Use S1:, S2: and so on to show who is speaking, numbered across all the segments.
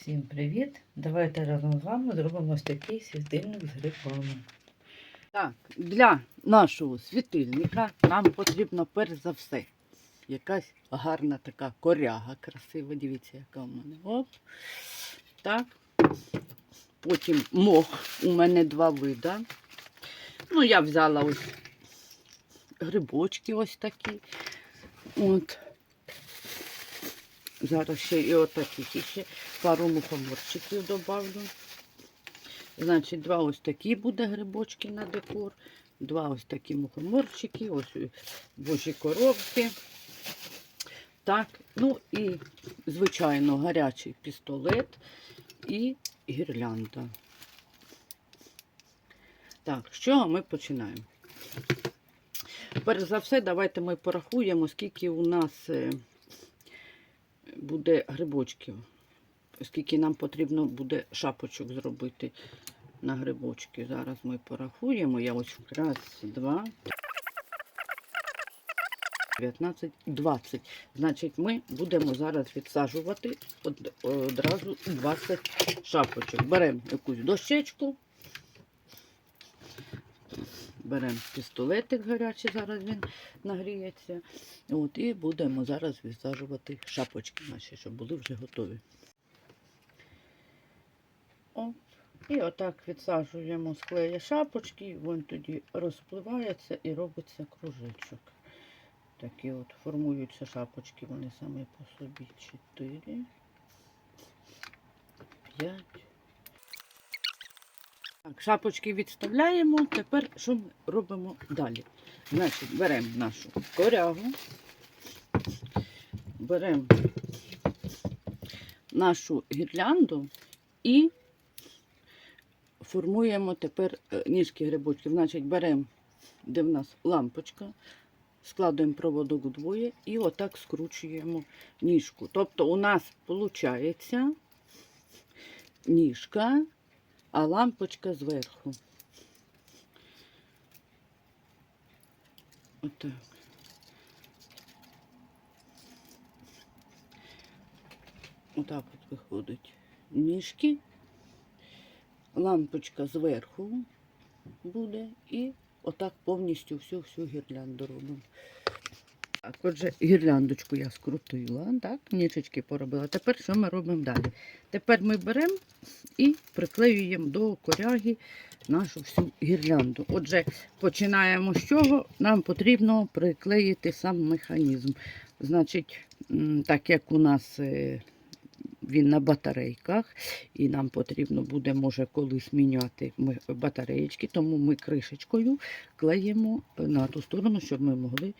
S1: Всім привіт! Давайте разом з вами зробимо ось такий світильник з грибами.
S2: Так, для нашого світильника нам потрібно перш за все якась гарна така коряга красива. Дивіться, яка у мене. Оп. Так. Потім мох. У мене два вида. Ну, я взяла ось грибочки ось такі. От. Зараз ще і отаких і ще пару мухоморчиків добавлю. Значить, два ось такі буде грибочки на декор, два ось такі мухоморчики, ось божі коробки. Так, ну і, звичайно, гарячий пістолет і гірлянда. Так, з чого ми починаємо? Перш за все, давайте ми порахуємо, скільки у нас е, буде грибочків. Скільки нам потрібно буде шапочок зробити на грибочки. Зараз ми порахуємо. Я ось раз, два, 19, 20. Значить, ми будемо зараз відсаджувати одразу 20 шапочок. Беремо якусь дощечку. Беремо пістолетик гарячий, зараз він нагріється. От, і будемо зараз відсаджувати шапочки наші, щоб були вже готові. О, і отак відсаджуємо з шапочки, він тоді розпливається і робиться кружечок. Такі от формуються шапочки, вони самі по собі. Чотири, п'ять. Так, шапочки відставляємо. Тепер що ми робимо далі? Значить, беремо нашу корягу, беремо нашу гірлянду і формуємо тепер е, ніжки грибочків. Значить, беремо, де в нас лампочка, складуємо проводок вдвоє і отак скручуємо ніжку. Тобто у нас виходить ніжка, а лампочка зверху. Отак. Отак от виходить ніжки лампочка зверху буде і отак повністю всю всю гірлянду робимо. Отже, гірляндочку я скрутила, так, ніжечки поробила. Тепер що ми робимо далі? Тепер ми беремо і приклеюємо до коряги нашу всю гірлянду. Отже, починаємо з чого? Нам потрібно приклеїти сам механізм. Значить, так як у нас е, він на батарейках, і нам потрібно буде, може, колись міняти батареєчки, тому ми кришечкою клеїмо на ту сторону, щоб ми могли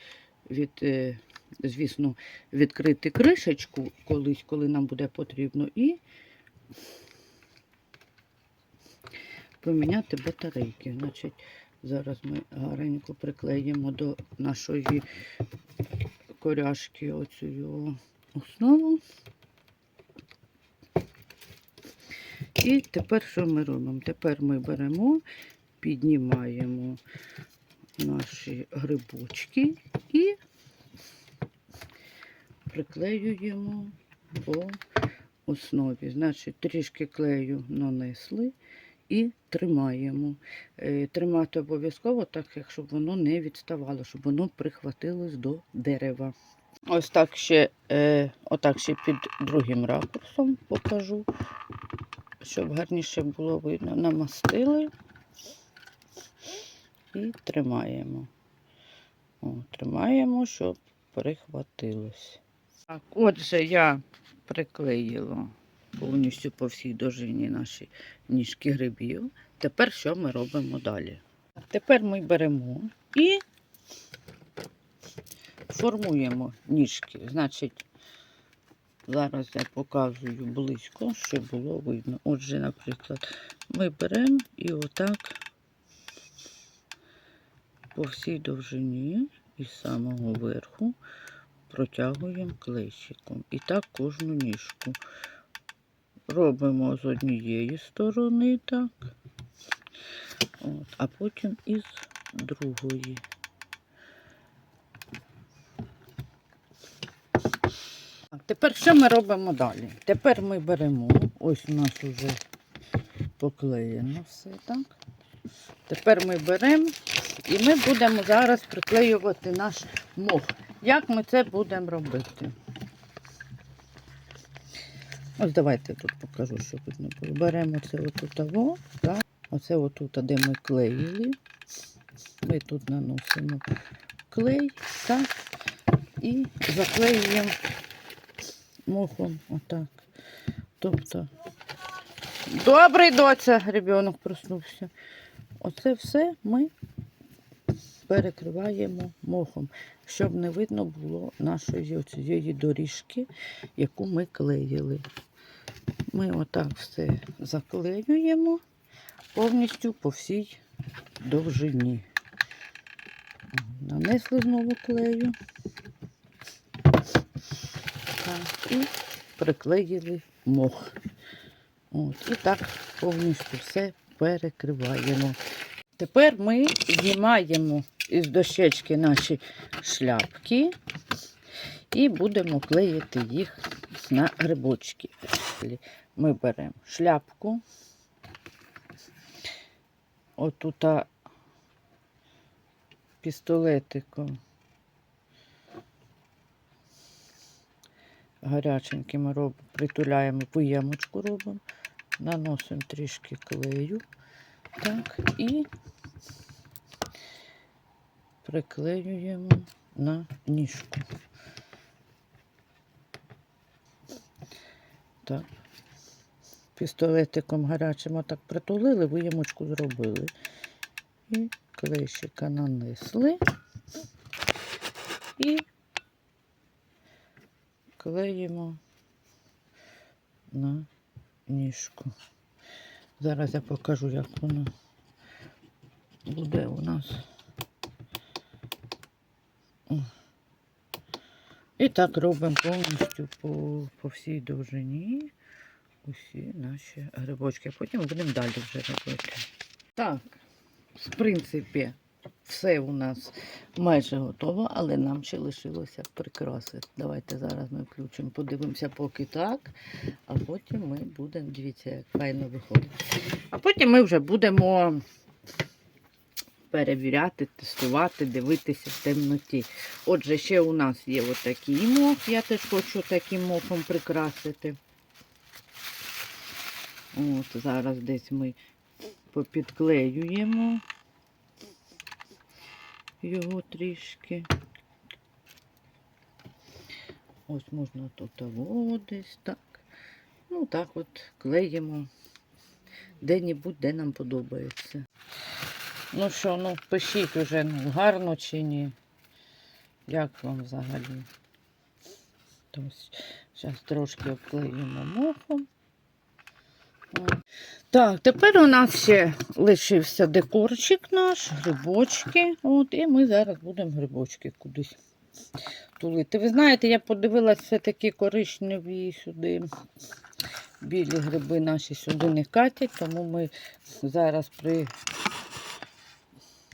S2: від, е, звісно, відкрити кришечку колись, коли нам буде потрібно, і поміняти батарейки. Значить, зараз ми гарненько приклеїмо до нашої коряшки оцю основу. І тепер що ми робимо? Тепер ми беремо, піднімаємо наші грибочки і приклеюємо по основі. Значить, трішки клею нанесли і тримаємо. Е, Тримати обов'язково, так як щоб воно не відставало, щоб воно прихватилось до дерева. Ось так ще, е, отак ще під другим ракурсом покажу щоб гарніше було видно, намастили і тримаємо. О, тримаємо, щоб прихватилось. Так, отже, я приклеїла повністю по всій довжині наші ніжки грибів. Тепер що ми робимо далі? Тепер ми беремо і формуємо ніжки. Значить, Зараз я показую близько, щоб було видно. Отже, наприклад, ми беремо і отак по всій довжині із самого верху протягуємо клещиком. І так кожну ніжку. Робимо з однієї сторони, так, От, а потім із другої. Тепер що ми робимо далі? Тепер ми беремо, ось у нас вже поклеєно все, так? Тепер ми беремо і ми будемо зараз приклеювати наш мох. Як ми це будемо робити? Ось давайте тут покажу, що тут не було. Беремо це отут? Оце отут, де ми клеїли. Ми тут наносимо клей, так? І заклеюємо мохом отак. Тобто, добрий доця, ребенок проснувся. Оце все ми перекриваємо мохом, щоб не видно було нашої оцієї доріжки, яку ми клеїли. Ми отак все заклеюємо повністю по всій довжині. Нанесли знову клею. Так, і приклеїли мох. От, і так повністю все перекриваємо. Тепер ми знімаємо із дощечки наші шляпки і будемо клеїти їх на грибочки. Ми беремо шляпку. Отут пістолетиком гаряченьким робимо, притуляємо поємочку робимо, наносимо трішки клею. Так, і приклеюємо на ніжку. Так. Пістолетиком гарячим отак притулили, виємочку зробили. І клейщика нанесли. І клеїмо на ніжку. Зараз я покажу, як воно буде у нас. І так робимо повністю по, по всій довжині усі наші грибочки. Потім будемо далі вже робити. Так, в принципі, все у нас майже готово, але нам ще лишилося прикрасити. Давайте зараз ми включимо, подивимося поки так, а потім ми будемо, дивіться, як файно виходить. А потім ми вже будемо перевіряти, тестувати, дивитися в темноті. Отже, ще у нас є отакий мох, я теж хочу таким мохом прикрасити. От, зараз десь ми попідклеюємо його трішки. Ось можна тут того десь так. Ну, так от клеїмо де-небудь, де нам подобається. Ну що, ну пишіть уже, ну, гарно чи ні. Як вам взагалі? Тобто, зараз трошки обклеїмо мохом. Так, тепер у нас ще лишився декорчик наш, грибочки. От, і ми зараз будемо грибочки кудись тулити. Ви знаєте, я подивилася все-таки коричневі сюди. Білі гриби наші сюди не катять, тому ми зараз при...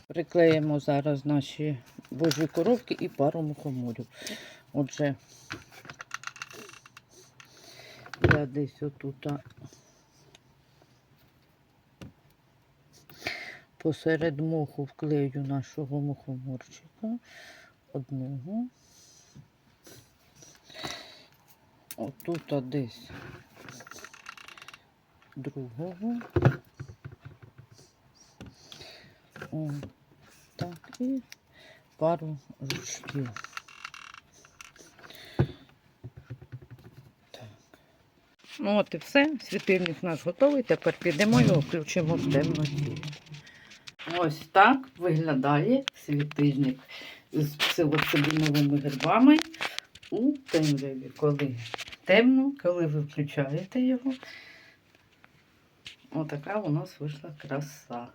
S2: приклеїмо зараз наші божі коровки і пару мухоморів. Отже, я десь отут посеред моху вклею нашого мухоморчика. Одного. Отут десь другого. О, так, і пару жучків. Ну от і все. Світильник у нас готовий. Тепер підемо його включимо в темноті. Ось так виглядає світильник з псилоцибиновими грибами у темряві. Коли темно, коли ви включаєте його. Отака у нас вийшла краса.